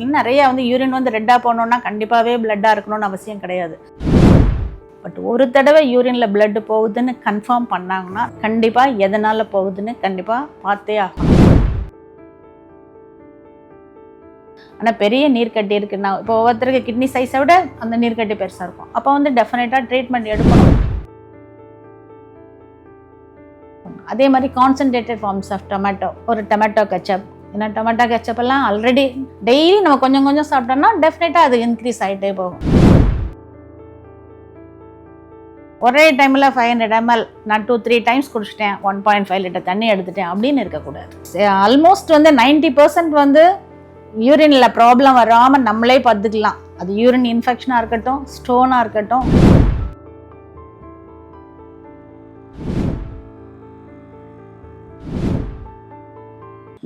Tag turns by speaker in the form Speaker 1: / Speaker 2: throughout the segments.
Speaker 1: இன்னும் நிறைய வந்து யூரின் வந்து ரெட்டாக போகணுன்னா கண்டிப்பாகவே பிளட்டாக இருக்கணும்னு அவசியம் கிடையாது. பட் ஒரு தடவை யூரினில் blood போகுதுன்னு கன்ஃபார்ம் பண்ணாங்கன்னா கண்டிப்பாக எதனால் போகுதுன்னு கண்டிப்பாக பார்த்தே ஆகும் ஆனால் பெரிய நீர்க்கட்டி இருக்குன்னா இப்போ ஒவ்வொருத்தருக்கு கிட்னி சைஸை விட அந்த நீர்க்கட்டி பெருசாக இருக்கும். அப்போ வந்து டெஃபினட்டாக ட்ரீட்மெண்ட் எடுக்கணும். அதே மாதிரி கான்சன்ட்ரேட்டட் ஃபார்ம்ஸ் ஆஃப் டொமேட்டோ ஒரு டொமேட்டோ கச்சப் ஏன்னா டொமேட்டோ கெச்சப் எல்லாம் ஆல்ரெடி டெய்லி நம்ம கொஞ்சம் கொஞ்சம் சாப்பிட்டோம்னா டெஃபினட்டாக அது இன்க்ரீஸ் ஆகிட்டே போகும். ஒரே டைமில் ஃபைவ் ஹண்ட்ரட் எம்எல் நான் டூ த்ரீ டைம்ஸ் குடிச்சிட்டேன். ஒன் பாயிண்ட் ஃபைவ் லிட்டர் தண்ணி எடுத்துட்டேன் அப்படின்னு இருக்கக்கூடாது. ஆல்மோஸ்ட் வந்து நைன்டி பர்சன்ட் வந்து யூரினில் ப்ராப்ளம் வராமல் நம்மளே பார்த்துக்கலாம் அது யூரின் இன்ஃபெக்ஷனாக இருக்கட்டும் ஸ்டோனாக இருக்கட்டும்.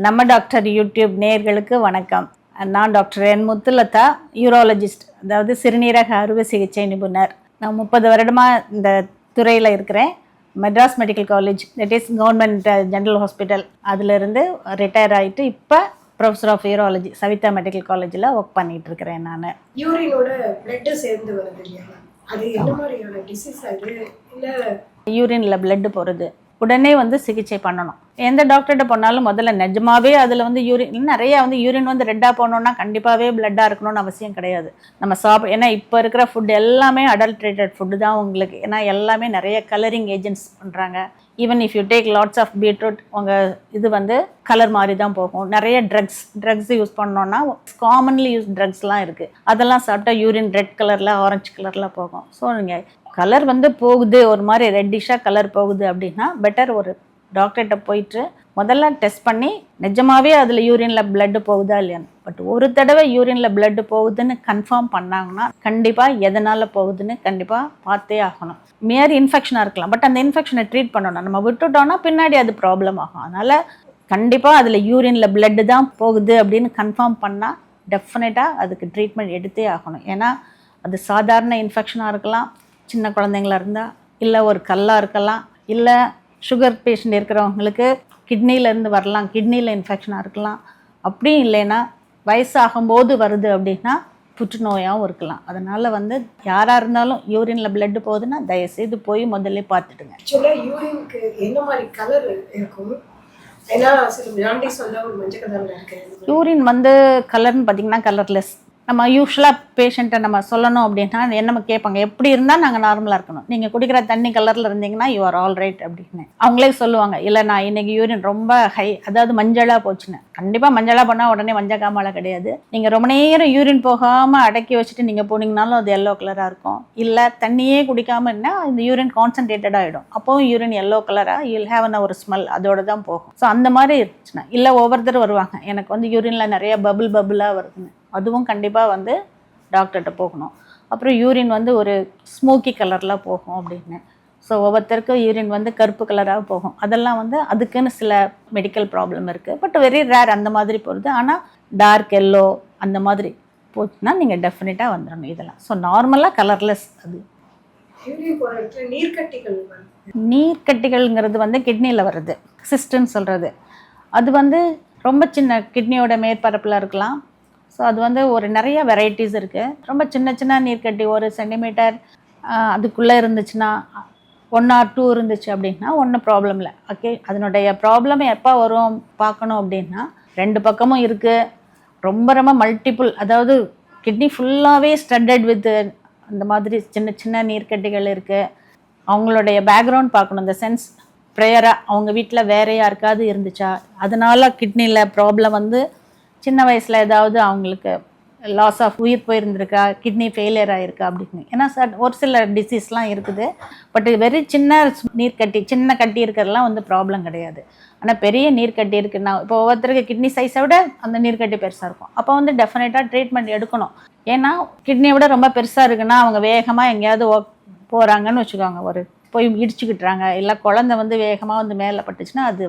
Speaker 1: நம்ம டாக்டர் யூடியூப் நேயர்களுக்கு வணக்கம். நான் டாக்டர் என் முத்துலதா யூரோலஜிஸ்ட் அதாவது சிறுநீரக அறுவை சிகிச்சை நிபுணர். நான் முப்பது வருடமாக இந்த துறையில் இருக்கிறேன். Madras medical college that is government general hospital அதிலிருந்து ரிட்டையர் ஆகிட்டு இப்போ professor of urology Savitha medical காலேஜில் ஒர்க் பண்ணிட்டு இருக்கிறேன் நான்.
Speaker 2: யூரினோட பிளட் சேர்ந்து வருது இல்லையா? அது என்ன மாதிரியான டிசீஸ் அது இல்ல
Speaker 1: யூரினில் blood போகிறது உடனே வந்து சிகிச்சை பண்ணணும். எந்த டாக்டர்கிட்ட போனாலும் முதல்ல நிஜமாவே அதில் வந்து யூரின் நிறைய வந்து யூரின் வந்து ரெட்டாக போனோன்னா கண்டிப்பாகவே பிளட்டாக இருக்கணும்னு அவசியம் கிடையாது. நம்ம சாப்பிட ஏன்னா இப்போ இருக்கிற ஃபுட் எல்லாமே அடல்ட்ரேட்டட் ஃபுட்டு தான் உங்களுக்கு. ஏன்னா எல்லாமே நிறைய கலரிங் ஏஜென்ட்ஸ் பண்ணுறாங்க even if you take lots of beetroot உங்கள் இது வந்து கலர் மாதிரி தான் போகும். நிறைய ட்ரக்ஸ் ட்ரக்ஸ் யூஸ் பண்ணோன்னா காமன்லி யூஸ் ட்ரக்ஸ்லாம் இருக்குது அதெல்லாம் சாப்பிட்டா யூரின் ரெட் கலரில் ஆரஞ்சு கலரில் போகும். ஸோ நீங்கள் கலர் வந்து போகுது ஒரு மாதிரி ரெட்டிஷாக கலர் போகுது அப்படின்னா பெட்டர் ஒரு டாக்டர்கிட்ட போயிட்டு முதல்ல டெஸ்ட் பண்ணி நிஜமாகவே அதில் யூரினில் பிளட்டு போகுதா இல்லையான்னு. பட் ஒரு தடவை யூரினில் பிளட்டு போகுதுன்னு கன்ஃபார்ம் பண்ணாங்கன்னா கண்டிப்பாக எதனால் போகுதுன்னு கண்டிப்பாக பார்த்தே ஆகணும். மேரி இன்ஃபெக்ஷனாக இருக்கலாம். பட் அந்த இன்ஃபெக்ஷனை ட்ரீட் பண்ணணும் நம்ம விட்டுட்டோம்னா பின்னாடி அது ப்ராப்ளம் ஆகும். அதனால் கண்டிப்பாக அதில் யூரினில் பிளட்டு தான் போகுது அப்படின்னு கன்ஃபார்ம் பண்ணால் டெஃபினட்டாக அதுக்கு ட்ரீட்மெண்ட் எடுத்தே ஆகணும். ஏன்னா அது சாதாரண இன்ஃபெக்ஷனாக இருக்கலாம். சின்ன குழந்தைங்களா இருந்தால் இல்லை ஒரு கல்லாக இருக்கலாம் இல்லை சுகர் பேஷண்ட் இருக்கிறவங்களுக்கு கிட்னிலேருந்து வரலாம் கிட்னியில் இன்ஃபெக்ஷனாக இருக்கலாம். அப்படியும் இல்லைன்னா வயசாகும்போது வருது அப்படின்னா புற்றுநோயாகவும் இருக்கலாம். அதனால் வந்து யாராக இருந்தாலும் யூரினில் blood போகுதுன்னா தயவுசெய்து போய் முதல்ல பார்த்துடுங்க.
Speaker 2: ஆக்சுவலா யூரினுக்கு என்ன மாதிரி கலர் இருக்கும்?
Speaker 1: யூரின் வந்து கலர்னு பார்த்தீங்கன்னா கலர்லெஸ் நம்ம யூஸ்வலாக பேஷண்ட்டை நம்ம சொல்லணும் அப்படின்னா என்ன கேட்பாங்க? எப்படி இருந்தால் நாங்கள் நார்மலாக இருக்கணும். நீங்கள் குடிக்கிற தண்ணி கலரில் இருந்தீங்கன்னா யூ ஆர் ஆல் ரைட் அப்படின்னு. அவங்களே சொல்லுவாங்க இல்லை நான் இன்னைக்கு யூரின் ரொம்ப ஹை அதாவது மஞ்சளாக போச்சுன்னு. கண்டிப்பாக மஞ்சளாக பண்ணால் உடனே மஞ்சள் காமாலை கிடையாது. நீங்கள் ரொம்ப நேரம் யூரின் போகாமல் அடக்கி வச்சுட்டு நீங்கள் போனீங்கனாலும் அது எல்லோ கலராக இருக்கும். இல்லை தண்ணியே குடிக்காமல் இருந்தால் இந்த யூரின் கான்சன்ட்ரேட்டட் ஆகிடும் அப்போவும் யூரின் எல்லோ கலராக யூல் ஹேவ் ஒரு ஸ்மெல் அதோட தான் போகும். ஸோ அந்த மாதிரி இருந்துச்சுன்னா இல்லை ஒவ்வொருத்தர் வருவாங்க. எனக்கு வந்து யூரினில் நிறைய பபுள் பபுளாக வருதுன்னு. அதுவும் கண்டிப்பாக வந்து டாக்டர்கிட்ட போகணும். அப்புறம் யூரின் வந்து ஒரு ஸ்மோக்கி கலரில் போகும் அப்படின்னு. ஸோ ஒவ்வொருத்தருக்கும் யூரின் வந்து கருப்பு கலராக போகும். அதெல்லாம் வந்து அதுக்குன்னு சில மெடிக்கல் ப்ராப்ளம் இருக்குது பட் வெரி ரேர் அந்த மாதிரி போகிறது ஆனால் டார்க் எல்லோ அந்த மாதிரி போச்சுன்னா நீங்கள் டெஃபினட்டாக வந்துடணும் இதெல்லாம். ஸோ நார்மலாக கலர்லெஸ் அது.
Speaker 2: நீர்க்கட்டிகள்
Speaker 1: நீர்க்கட்டிகள்ங்கிறது வந்து கிட்னியில் வருது. சிஸ்டன்னு சொல்கிறது அது வந்து ரொம்ப சின்ன கிட்னியோட மேற்பரப்பில் இருக்கலாம். ஸோ அது வந்து ஒரு நிறைய வெரைட்டிஸ் இருக்குது ரொம்ப சின்ன சின்ன நீர்க்கட்டி ஒரு சென்டிமீட்டர் அதுக்குள்ளே இருந்துச்சுன்னா ஒன் ஆர் டூ இருந்துச்சு அப்படின்னா ஒன்றும் ப்ராப்ளம் இல்லை. ஓகே அதனுடைய ப்ராப்ளம் எப்போ வரும் பார்க்கணும் அப்படின்னா ரெண்டு பக்கமும் இருக்குது ரொம்ப ரொம்ப மல்டிபிள் அதாவது கிட்னி ஃபுல்லாகவே ஸ்டட்டட் வித் அந்த மாதிரி சின்ன சின்ன நீர்க்கட்டிகள் இருக்குது அவங்களுடைய பேக்ரவுண்ட் பார்க்கணும். இந்த சென்ஸ் ப்ரேயராக அவங்க வீட்டில் வேற யாருக்காவது இருந்துச்சா? அதனால் கிட்னியில் ப்ராப்ளம் வந்து சின்ன வயசில் ஏதாவது அவங்களுக்கு லாஸ் ஆஃப் உயிர் போயிருந்திருக்கா கிட்னி ஃபெயிலியர் ஆகிருக்கா அப்படின்னு. ஏன்னா சார் ஒரு சில டிசீஸ்லாம் இருக்குது. பட் வெரி சின்ன நீர்க்கட்டி சின்ன கட்டி இருக்கிறதுலாம் வந்து ப்ராப்ளம் கிடையாது. ஆனால் பெரிய நீர்க்கட்டி இருக்குன்னா இப்போ ஒவ்வொருத்தருக்கு கிட்னி சைஸை விட அந்த நீர்க்கட்டி பெருசாக இருக்கும். அப்போ வந்து டெஃபினட்டாக ட்ரீட்மெண்ட் எடுக்கணும். ஏன்னா கிட்னியை விட ரொம்ப பெருசாக இருக்குன்னா அவங்க வேகமாக எங்கேயாவது போகிறாங்கன்னு வச்சுக்கோங்க. ஒரு போய் இடிச்சுக்கிட்டுறாங்க. இல்லை குழந்தை வந்து வேகமாக வந்து மேலே பட்டுச்சுன்னா அது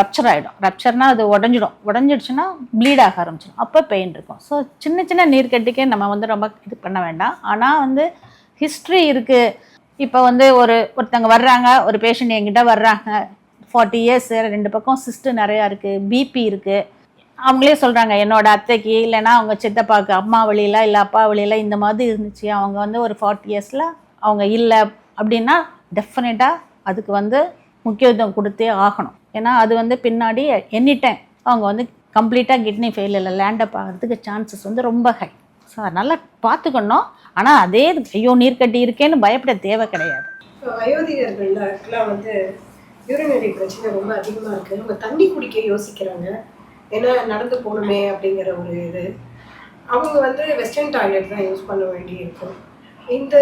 Speaker 1: ரப்சர் ஆகிடும் ரப்சர்னா அது உடஞ்சிடும். உடஞ்சிடுச்சுன்னா ப்ளீட் ஆக ஆரம்பிச்சிடும். அப்போ பெயின் இருக்கும். ஸோ சின்ன சின்ன நீர்க்கட்டிக்கே நம்ம வந்து ரொம்ப இது பண்ண வேண்டாம். ஆனால் வந்து ஹிஸ்ட்ரி இருக்குது இப்போ வந்து ஒரு ஒருத்தங்க வர்றாங்க ஒரு பேஷண்ட் என்கிட்ட வர்றாங்க. ஃபார்ட்டி இயர்ஸ் ரெண்டு பக்கம் சிஸ்ட்டு நிறையா இருக்குது பிபி இருக்குது அவங்களே சொல்கிறாங்க என்னோட அத்தைக்கு இல்லைன்னா அவங்க சித்தப்பாவுக்கு அம்மா வழியில இல்லை அப்பா வழியில இந்த மாதிரி இருந்துச்சு. அவங்க வந்து ஒரு ஃபார்ட்டி இயர்ஸில் அவங்க இல்லை. அப்படின்னா டெஃபினட்டாக அதுக்கு வந்து முக்கியத்துவம் கொடுத்தே ஆகணும். ஏன்னா அது வந்து பின்னாடி எனி டைம் அவங்க வந்து கம்ப்ளீட்டாக கிட்னி ஃபெயிலில் லேண்டப் ஆகிறதுக்கு சான்சஸ் வந்து ரொம்ப ஹை ஸோ அதனால் பார்த்துக்கணும். ஆனால் அதே ஐயோ நீர் கட்டி இருக்கேன்னு பயப்பட தேவை கிடையாது.
Speaker 2: வயோதிகர்கள்லாம் வந்து யூரினரி பிரச்சனை ரொம்ப அதிகமாக இருக்குது அவங்க தண்ணி குடிக்க யோசிக்கிறாங்க. ஏன்னா நடந்து போகணுமே அப்படிங்கிற ஒரு இது. அவங்க வந்து வெஸ்டர்ன் டாய்லெட் தான் யூஸ் பண்ண வேண்டி இருக்கும் இந்த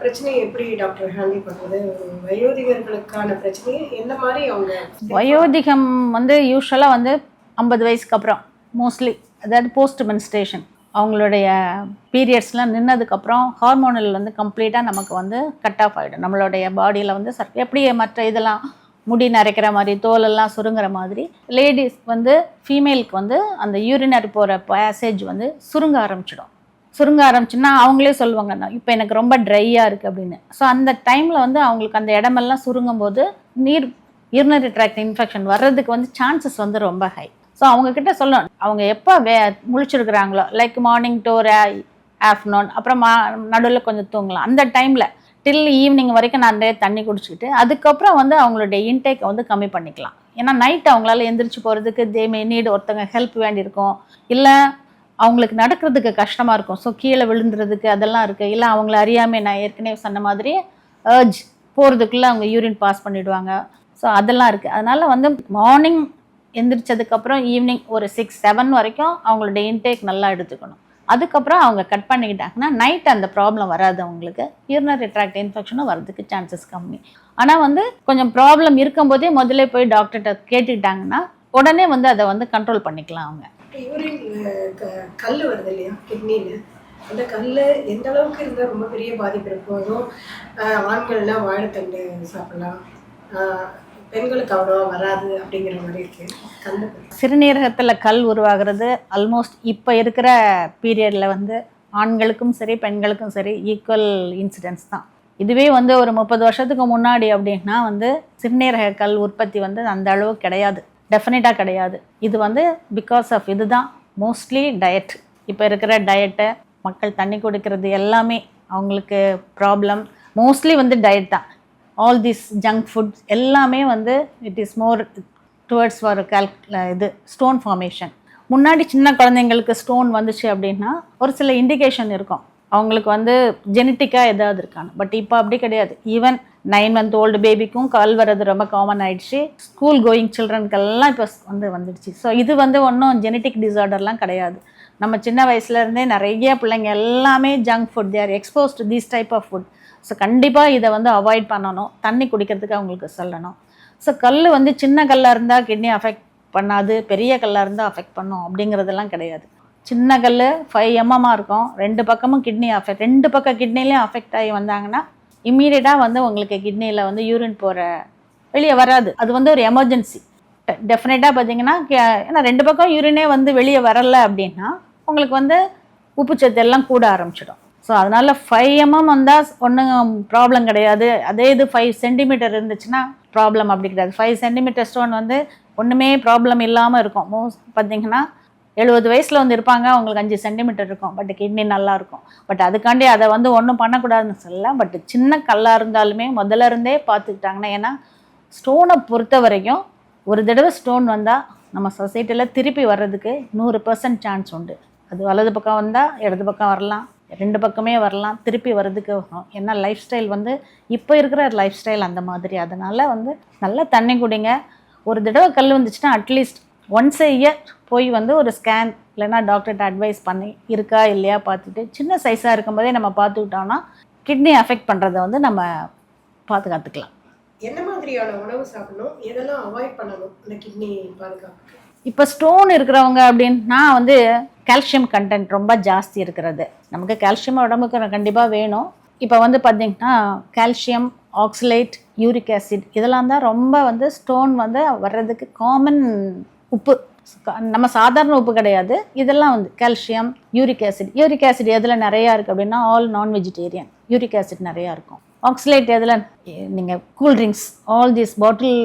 Speaker 2: பிரச்சனையை எப்படி டாக்டர் ஹேண்டில் பண்ணுறது வயோதிகர்களுக்கான பிரச்சனையை எந்த மாதிரி அவங்க
Speaker 1: வயோதிகம் வந்து யூஸ்வலாக வந்து ஐம்பது வயசுக்கு அப்புறம் மோஸ்ட்லி அதாவது போஸ்ட் மென்ஸ்ட்ரேஷன் அவங்களுடைய பீரியட்ஸ்லாம் நின்னதுக்கப்புறம் ஹார்மோனல் வந்து கம்ப்ளீட்டாக நமக்கு வந்து கட் ஆஃப் ஆகிடும் நம்மளுடைய பாடியில் வந்து சர் எப்படி மற்ற இதெல்லாம் முடி நரைக்கிற மாதிரி தோலெல்லாம் சுருங்குற மாதிரி லேடிஸ் வந்து ஃபீமேலுக்கு வந்து அந்த யூரினர் போகிற பேசேஜ் வந்து சுருங்க ஆரம்பிச்சிடும். சுருங்க ஆரம்பிச்சுன்னா அவங்களே சொல்லுவாங்க நான் இப்போ எனக்கு ரொம்ப ட்ரையாக இருக்குது அப்படின்னு. ஸோ அந்த டைமில் வந்து அவங்களுக்கு அந்த இடமெல்லாம் சுருங்கும் போது நீர் யூரினரி ட்ராக்ட் இன்ஃபெக்ஷன் வர்றதுக்கு வந்து சான்சஸ் வந்து ரொம்ப ஹை ஸோ அவங்கக்கிட்ட சொல்லணும் அவங்க எப்போ வே முழிச்சிருக்கிறாங்களோ லைக் மார்னிங் டு ஒரு ஆஃப்டர்நூன் அப்புறம் மா நடுவில் கொஞ்சம் தூங்கலாம். அந்த டைமில் டில் ஈவினிங் வரைக்கும் நான் நிறைய தண்ணி குடிச்சிக்கிட்டு அதுக்கப்புறம் வந்து அவங்களுடைய இன்டேக்கை வந்து கம்மி பண்ணிக்கலாம். ஏன்னா நைட் அவங்களால எந்திரிச்சு போகிறதுக்கு தே மே நீடு ஒருத்தவங்க ஹெல்ப் வேண்டியிருக்கும். இல்லை அவங்களுக்கு நடக்கிறதுக்கு கஷ்டமாக இருக்கும். ஸோ கீழே விழுந்துறதுக்கு அதெல்லாம் இருக்குது இல்லை அவங்கள அறியாமல் நான் ஏற்கனவே சொன்ன மாதிரி ஏர்ஜ் போகிறதுக்குள்ளே அவங்க யூரின் பாஸ் பண்ணிவிடுவாங்க ஸோ அதெல்லாம் இருக்குது அதனால் வந்து மார்னிங் எந்திரிச்சதுக்கப்புறம் ஈவினிங் ஒரு சிக்ஸ் செவன் வரைக்கும் அவங்களோட இன்டேக் நல்லா எடுத்துக்கணும். அதுக்கப்புறம் அவங்க கட் பண்ணிக்கிட்டாங்கன்னா நைட் அந்த ப்ராப்ளம் வராது அவங்களுக்கு. யூரினரி ட்ராக்ட் இன்ஃபெக்ஷனும் வரதுக்கு சான்சஸ் கம்மி. ஆனால் வந்து கொஞ்சம் ப்ராப்ளம் இருக்கும்போதே முதல்ல போய் டாக்டர்கிட்ட கேட்டுக்கிட்டாங்கன்னா உடனே வந்து அதை வந்து கண்ட்ரோல் பண்ணிக்கலாம் அவங்க.
Speaker 2: யூரின்ல கல் வருது இல்லையா கிட்னியில் அந்த கல் எந்த அளவுக்கு இருந்தால் ரொம்ப பெரிய பாதிப்பு இருக்கும்? அதுவும் ஆண்கள்லாம் வாழைத்தண்டு சாப்பிடலாம். பெண்களுக்கு அவ்வளோவா வராது அப்படிங்கிற மாதிரி இருக்கு. கல்
Speaker 1: சிறுநீரகத்தில் கல் உருவாகிறது ஆல்மோஸ்ட் இப்போ இருக்கிற பீரியடில் வந்து ஆண்களுக்கும் சரி பெண்களுக்கும் சரி ஈக்குவல் இன்சிடென்ட்ஸ் தான். இதுவே வந்து ஒரு முப்பது வருஷத்துக்கு முன்னாடி அப்படின்னா வந்து சிறுநீரக கல் உற்பத்தி வந்து அந்த அளவு கிடையாது. டெஃபினட்டாக கிடையாது. இது வந்து பிகாஸ் ஆஃப் இதுதான். மோஸ்ட்லி டயட் இப்போ இருக்கிற டயட்டை மக்கள் தண்ணி குடிக்கிறது எல்லாமே அவங்களுக்கு ப்ராப்ளம் மோஸ்ட்லி வந்து டயட் தான். ஆல் திஸ் ஜங்க் ஃபுட்ஸ் எல்லாமே வந்து it is more towards for கால் இது ஸ்டோன் ஃபார்மேஷன் முன்னாடி சின்ன குழந்தைங்களுக்கு ஸ்டோன் வந்துச்சு அப்படின்னா ஒரு சில இண்டிகேஷன் இருக்கும். அவங்களுக்கு வந்து ஜெனட்டிக்காக ஏதாவது இருக்கான்னு. பட் இப்போ அப்படி கிடையாது. ஈவன் நைன் மந்த் ஓல்டு பேபிக்கும் கால் வர்றது ரொம்ப காமன் ஆயிடுச்சு. ஸ்கூல் கோயிங் சில்ட்ரனுக்கெல்லாம் இப்போ வந்து வந்துடுச்சு. ஸோ இது வந்து ஒன்றும் ஜெனட்டிக் டிசார்டர்லாம் கிடையாது. நம்ம சின்ன வயசுலேருந்தே நிறைய பிள்ளைங்க எல்லாமே junk food they're exposed these type of food so கண்டிப்பாக இதை வந்து அவாய்ட் பண்ணணும். தண்ணி குடிக்கிறதுக்கு அவங்களுக்கு சொல்லணும். ஸோ கல் வந்து சின்ன கல்லாக இருந்தால் கிட்னி அஃபெக்ட் பண்ணாது பெரிய கல்லாக இருந்தால் அஃபெக்ட் பண்ணும் அப்படிங்கிறதெல்லாம் கிடையாது. சின்ன கல் ஃபைவ் எம்எம்மாக இருக்கும். ரெண்டு பக்கமும் கிட்னி அஃபெக்ட் ரெண்டு பக்கம் கிட்னிலையும் அஃபெக்ட் ஆகி வந்தாங்கன்னா இம்மீடியட்டாக வந்து உங்களுக்கு கிட்னியில் வந்து யூரின் போகிற வெளியே வராது. அது வந்து ஒரு எமர்ஜென்சி டெஃபினட்டாக பார்த்தீங்கன்னா கே- ஏன்னா ரெண்டு பக்கம் யூரினே வந்து வெளியே வரல அப்படின்னா உங்களுக்கு வந்து உப்புச்சத்து எல்லாம் கூட ஆரம்பிச்சிடும். ஸோ அதனால் ஃபைவ் எம்எம் வந்தால் ஒன்றும் ப்ராப்ளம் கிடையாது. அதே இது ஃபைவ் சென்டிமீட்டர் இருந்துச்சுன்னா ப்ராப்ளம் அப்படி கிடையாது. ஃபைவ் சென்டிமீட்டர் ஸ்டோன் வந்து ஒன்றுமே ப்ராப்ளம் இல்லாமல் இருக்கும். மோஸ்ட் பார்த்தீங்கன்னா எழுபது வயசில் வந்து இருப்பாங்க அவங்களுக்கு அஞ்சு சென்டிமீட்டர் இருக்கும். பட் கிட்னி நல்லா இருக்கும். பட் அதுக்காண்டி அதை வந்து ஒன்றும் பண்ணக்கூடாதுன்னு சொல்லலாம் பட் சின்ன கல்லாக இருந்தாலுமே முதல்ல இருந்தே பார்த்துக்கிட்டாங்கன்னா ஏன்னா ஸ்டோனை பொறுத்த வரைக்கும் ஒரு தடவை ஸ்டோன் வந்தால் நம்ம சொசைட்டியில் திருப்பி வர்றதுக்கு நூறு பர்சன்ட் சான்ஸ் உண்டு. அது வலது பக்கம் வந்தால் இடது பக்கம் வரலாம். ரெண்டு பக்கமே வரலாம். திருப்பி வர்றதுக்கு வரும். ஏன்னா லைஃப் ஸ்டைல் வந்து இப்போ இருக்கிற லைஃப் ஸ்டைல் அந்த மாதிரி. அதனால் வந்து நல்லா தண்ணி குடிங்க. ஒரு தடவை கல் வந்துச்சுன்னா அட்லீஸ்ட் ஒன்ஸ் a இயர் போய் வந்து ஒரு ஸ்கேன் இல்லைன்னா டாக்டர்கிட்ட அட்வைஸ் பண்ணி இருக்கா இல்லையா பார்த்துட்டு சின்ன சைஸாக இருக்கும்போதே நம்ம பார்த்துக்கிட்டோம்னா கிட்னி அஃபெக்ட் பண்ணுறதை வந்து நம்ம பாதுகாத்துக்கலாம்.
Speaker 2: என்ன மாதிரியான உணவு சாப்பிடணும்? எதெல்லாம் அவாய்ட் பண்ணணும் இந்த கிட்னி பாதுகாப்புக்கு?
Speaker 1: இப்போ ஸ்டோன் இருக்கிறவங்க அப்படின்னா வந்து கால்சியம் கண்டென்ட் ரொம்ப ஜாஸ்தி இருக்கிறது. நமக்கு கால்சியம் உடம்புக்கு கண்டிப்பாக வேணும். இப்போ வந்து பார்த்தீங்கன்னா கால்சியம் ஆக்சலேட் யூரிக் ஆசிட் இதெல்லாம் தான் ரொம்ப வந்து ஸ்டோன் வந்து வர்றதுக்கு காமன் உப்பு. நம்ம சாதாரண உப்பு கிடையாது. இதெல்லாம் வந்து calcium uric acid uric acid எதில் நிறையா இருக்குது அப்படின்னா ஆல் நான் வெஜிடேரியன் யூரிக் ஆசிட் நிறையா இருக்கும். ஆக்சிலேட் எதில் நீங்கள் cool drinks all these bottle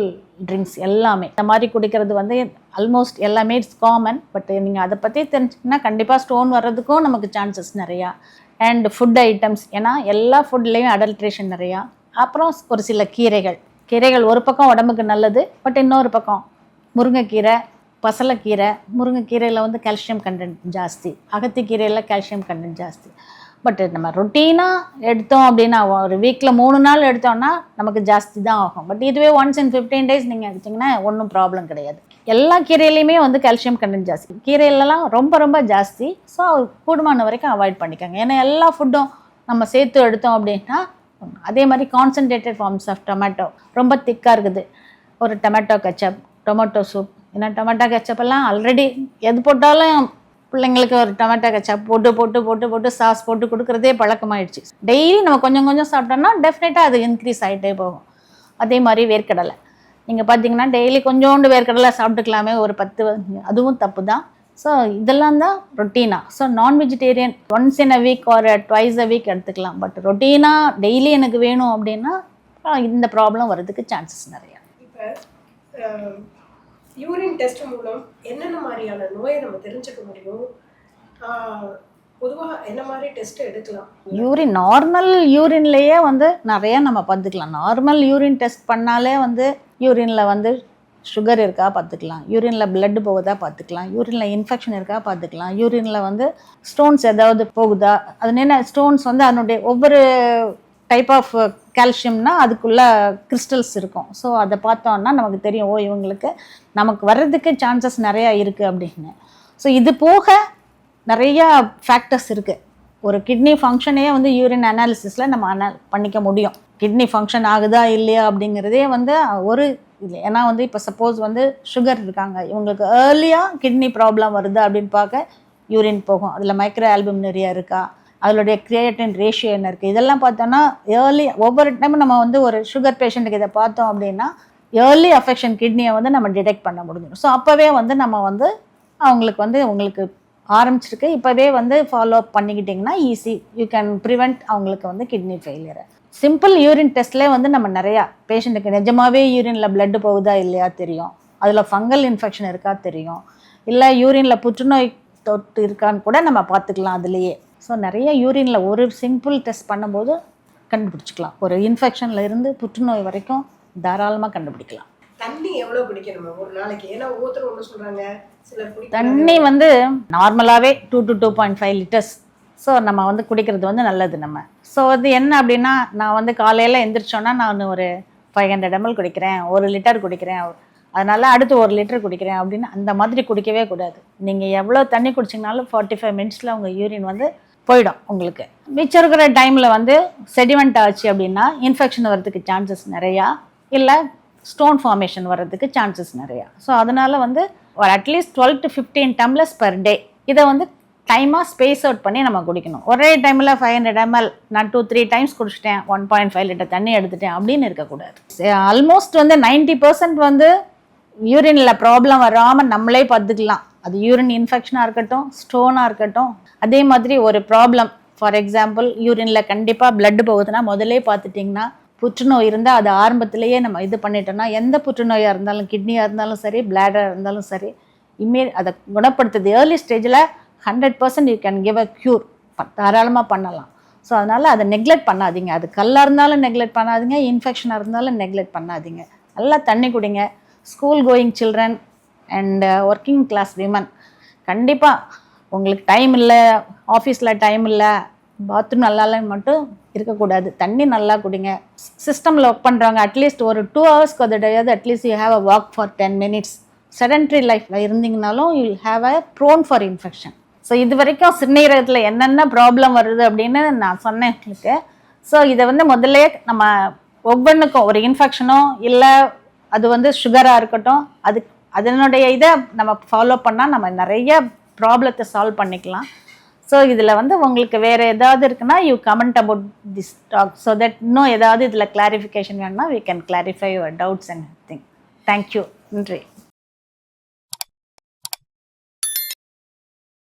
Speaker 1: drinks எல்லாமே. இந்த மாதிரி குடிக்கிறது வந்து ஆல்மோஸ்ட் எல்லாமே இட்ஸ் காமன் பட் நீங்கள் அதை பற்றி தெரிஞ்சுக்கிங்கன்னா கண்டிப்பாக ஸ்டோன் வர்றதுக்கும் நமக்கு சான்சஸ் நிறையா. அண்ட் ஃபுட் ஐட்டம்ஸ் ஏன்னா எல்லா ஃபுட்லேயும் அடல்ட்ரேஷன் நிறையா. அப்புறம் ஒரு சில கீரைகள். கீரைகள் ஒரு பக்கம் உடம்புக்கு நல்லது பட் இன்னொரு பக்கம் முருங்கைக்கீரை பசலைக்கீரை முருங்கைக்கீரையில் வந்து கால்சியம் கண்டென்ட் ஜாஸ்தி. அகத்திக்கீரையில் கால்சியம் கண்டென்ட் ஜாஸ்தி. பட் நம்ம ரொட்டீனாக எடுத்தோம் அப்படின்னா ஒரு வீக்கில் மூணு நாள் எடுத்தோம்னா நமக்கு ஜாஸ்தி தான் ஆகும். பட் இதுவே ஒன்ஸ் இன் ஃபிஃப்டீன் டேஸ் நீங்கள் எடுத்தீங்கன்னா ஒன்றும் ப்ராப்ளம் கிடையாது. எல்லா கீரையிலையுமே வந்து கால்சியம் கண்டென்ட் ஜாஸ்தி. கீரையிலலாம் ரொம்ப ரொம்ப ஜாஸ்தி. ஸோ கூடுமான வரைக்கும் அவாய்ட் பண்ணிக்கோங்க. ஏன்னா எல்லா ஃபுட்டும் நம்ம சேர்த்து எடுத்தோம் அப்படின்னா அதே மாதிரி கான்சன்ட்ரேட்டட் ஃபார்ம்ஸ் ஆஃப் டொமேட்டோ ரொம்ப திக்காக இருக்குது. ஒரு டொமேட்டோ கச்சப் டொமேட்டோ சூப். ஏன்னா டொமேட்டோ கெச்சப்பெல்லாம் ஆல்ரெடி எது போட்டாலும் பிள்ளைங்களுக்கு ஒரு டொமேட்டோ கெச்சப் போட்டு போட்டு போட்டு போட்டு சாஸ் போட்டு கொடுக்குறதே பழக்கமாயிடுச்சு. டெய்லி நம்ம கொஞ்சம் கொஞ்சம் சாப்பிட்டோம்னா டெஃபினட்டாக அது இன்க்ரீஸ் ஆகிட்டே போகும். அதே மாதிரி வேர்க்கடலை. நீங்கள் பார்த்தீங்கன்னா டெய்லி கொஞ்சோண்டு வேர்க்கடலை சாப்பிட்டுக்கலாமே ஒரு பத்து அதுவும் தப்பு தான் ஸோ இதெல்லாம் தான் ரொட்டீனாக ஸோ நான் vegetarian once in a week ஒரு ட்வைஸ் அ வீக் எடுத்துக்கலாம். பட் ரொட்டீனாக டெய்லி எனக்கு வேணும் அப்படின்னா இந்த ப்ராப்ளம் வர்றதுக்கு சான்சஸ் நிறையா.
Speaker 2: யூரின் டெஸ்ட் மூலம் என்னென்ன மாதிரியான நோயை நம்ம தெரிஞ்சுக்க முடியும்? பொதுவாக என்ன மாதிரி டெஸ்ட் எடுக்கலாம்?
Speaker 1: யூரின் நார்மல் யூரின்லேயே வந்து நிறைய நம்ம பார்த்துக்கலாம். நார்மல் யூரின் டெஸ்ட் பண்ணாலே வந்து யூரினில் வந்து சுகர் இருக்கா பார்த்துக்கலாம். யூரினில் பிளட் போகுதா பார்த்துக்கலாம். யூரினில் இன்ஃபெக்ஷன் இருக்கா பார்த்துக்கலாம். யூரினில் வந்து ஸ்டோன்ஸ் ஏதாவது போகுதா? அது என்ன ஸ்டோன்ஸ் வந்து அதனுடைய ஒவ்வொரு டைப் ஆஃப் கால்சியம்னா அதுக்குள்ள கிறிஸ்டல்ஸ் இருக்கும். ஸோ அதை பார்த்தோம்னா நமக்கு தெரியும் ஓ இவங்களுக்கு நமக்கு வர்றதுக்கு சான்சஸ் நிறையா இருக்குது அப்படின்னு. ஸோ இது போக நிறையா ஃபேக்டர்ஸ் இருக்குது ஒரு கிட்னி ஃபங்க்ஷனே வந்து யூரின் அனாலிசிஸில் நம்ம அனல் பண்ணிக்க முடியும். கிட்னி ஃபங்க்ஷன் ஆகுதா இல்லையா அப்படிங்கிறதே வந்து ஒரு இல்லை ஏன்னா வந்து இப்போ சப்போஸ் வந்து சுகர் இருக்காங்க. இவங்களுக்கு ஏர்லியாக கிட்னி ப்ராப்ளம் வருது அப்படின்னு பார்க்க யூரின் போகும். அதில் மைக்ரோ ஆல்பம் நிறையா இருக்கா? அதனுடைய கிரியேட்டின் ரேஷியோ என்ன இருக்குது இதெல்லாம் பார்த்தோன்னா ஏர்லி ஒவ்வொரு டைமும் நம்ம வந்து ஒரு சுகர் பேஷண்ட்டுக்கு இதை பார்த்தோம் அப்படின்னா ஏர்லி அஃபெக்ஷன் கிட்னியை வந்து நம்ம டிடெக்ட் பண்ண முடிஞ்சிடும். ஸோ அப்போவே வந்து நம்ம வந்து அவங்களுக்கு வந்து உங்களுக்கு ஆரம்பிச்சிருக்கு. இப்போவே வந்து ஃபாலோ அப் பண்ணிக்கிட்டிங்கன்னா ஈஸி யூ கேன் ப்ரிவெண்ட் அவங்களுக்கு வந்து கிட்னி ஃபெயிலியரை சிம்பிள் யூரின் டெஸ்ட்லேயே வந்து நம்ம நிறையா பேஷண்ட்டுக்கு நிஜமாகவே யூரினில் பிளட்டு போகுதா இல்லையா தெரியும். அதில் ஃபங்கல் இன்ஃபெக்ஷன் இருக்கா தெரியும். இல்லை யூரினில் புற்றுநோய் தொட்டு இருக்கான்னு கூட நம்ம பார்த்துக்கலாம் அதுலேயே. ஸோ நிறைய யூரினில் ஒரு சிம்பிள் டெஸ்ட் பண்ணும்போது கண்டுபிடிச்சிக்கலாம். ஒரு இன்ஃபெக்ஷனில் இருந்து புற்றுநோய் வரைக்கும் தாராளமாக கண்டுபிடிக்கலாம்.
Speaker 2: தண்ணி எவ்வளோ குடிக்கணும்? ஒரு நாளைக்கு? ஏன்னா ஒவ்வொருத்தரும் ஒன்று சொல்கிறாங்க சிலர் குடிக்க
Speaker 1: தண்ணி வந்து நார்மலாகவே two to two point five litres so நம்ம வந்து குடிக்கிறது வந்து நல்லது நம்ம. ஸோ அது என்ன அப்படின்னா நான் வந்து காலையில் எந்திரிச்சோன்னா நான் ஒரு ஃபைவ் ஹண்ட்ரட் எம்எல் குடிக்கிறேன். ஒரு லிட்டர் குடிக்கிறேன். அதனால அடுத்து ஒரு லிட்டர் குடிக்கிறேன் அப்படின்னு அந்த மாதிரி குடிக்கவே கூடாது. நீங்கள் எவ்வளோ தண்ணி குடிச்சிங்கனாலும் ஃபார்ட்டி ஃபைவ் மினிட்ஸில் உங்கள் யூரின் வந்து போயிடும் உங்களுக்கு. மிச்சம் இருக்கிற டைமில் வந்து செடிமெண்ட் ஆச்சு அப்படின்னா இன்ஃபெக்ஷன் வர்றதுக்கு சான்சஸ் நிறையா. இல்லை ஸ்டோன் ஃபார்மேஷன் வர்றதுக்கு சான்சஸ் நிறையா. ஸோ அதனால் வந்து ஒரு at least twelve to fifteen tumblers per day இதை வந்து டைமாக ஸ்பேஸ் அவுட் பண்ணி நம்ம குடிக்கணும். ஒரே டைமில் ஃபைவ் ஹண்ட்ரட் எம்எல் நான் டூ த்ரீ டைம்ஸ் குடிச்சிட்டேன் ஒன் பாயிண்ட் ஃபைவ் லிட்டர் தண்ணி எடுத்துட்டேன் அப்படின்னு இருக்கக்கூடாது. ஆல்மோஸ்ட் வந்து நைன்டி பர்சன்ட் வந்து யூரினில் ப்ராப்ளம் வராமல் நம்மளே பார்த்துக்கலாம் அது யூரின் இன்ஃபெக்ஷனாக இருக்கட்டும் ஸ்டோனாக இருக்கட்டும் அதே மாதிரி ஒரு ப்ராப்ளம் ஃபார் எக்ஸாம்பிள் யூரினில் கண்டிப்பாக பிளட் போகுதுன்னா முதல்லே பார்த்துட்டிங்கன்னா புற்றுநோய் இருந்தால் அது ஆரம்பத்திலேயே நம்ம இது பண்ணிட்டோம்னா எந்த புற்றுநோயாக இருந்தாலும் கிட்னியாக இருந்தாலும் சரி பிளாடராக இருந்தாலும் சரி இம்மே அதை குணப்படுத்துது ஏர்லி ஸ்டேஜில் hundred percent you can give a cure தாராளமாக பண்ணலாம். ஸோ அதனால் அதை நெக்லெக்ட் பண்ணாதீங்க. அது கல்லாக இருந்தாலும் நெக்லெக்ட் பண்ணாதீங்க இன்ஃபெக்ஷனாக இருந்தாலும் நெக்லெக்ட் பண்ணாதீங்க. நல்லா தண்ணி குடிங்க. School going children and working class women கண்டிப்பாக உங்களுக்கு டைம் இல்லை ஆஃபீஸில் டைம் இல்லை பாத்ரூம் நல்லா இல்லைன்னு மட்டும் இருக்கக்கூடாது. தண்ணி நல்லா குடிங்க. சிஸ்டமில் ஒர்க் பண்ணுறவங்க அட்லீஸ்ட் ஒரு டூ ஹவர்ஸ்க்கு அதோடையாவது at least you have a walk for ten minutes sedentary லைஃப்பில் இருந்தீங்கனாலும் you have a prone for infection so இது வரைக்கும் சிறுநீரகத்தில் என்னென்ன ப்ராப்ளம் வருது அப்படின்னு நான் சொன்னேன் உங்களுக்கு. ஸோ இதை வந்து முதல்ல நம்ம ஒவ்வொன்றுக்கும் ஒரு இன்ஃபெக்ஷனோ இல்லை அது வந்து சுகராக இருக்கட்டும் அது அதனுடைய இதை நம்ம ஃபாலோ பண்ணால் நம்ம நிறைய ப்ராப்ளத்தை சால்வ் பண்ணிக்கலாம். ஸோ இதில் வந்து உங்களுக்கு வேறு ஏதாவது இருக்குன்னா you comment about this talk so that இன்னும் ஏதாவது இதில் கிளாரிஃபிகேஷன் வேணும்னா we can clarify your doubts and thing thank you நன்றி.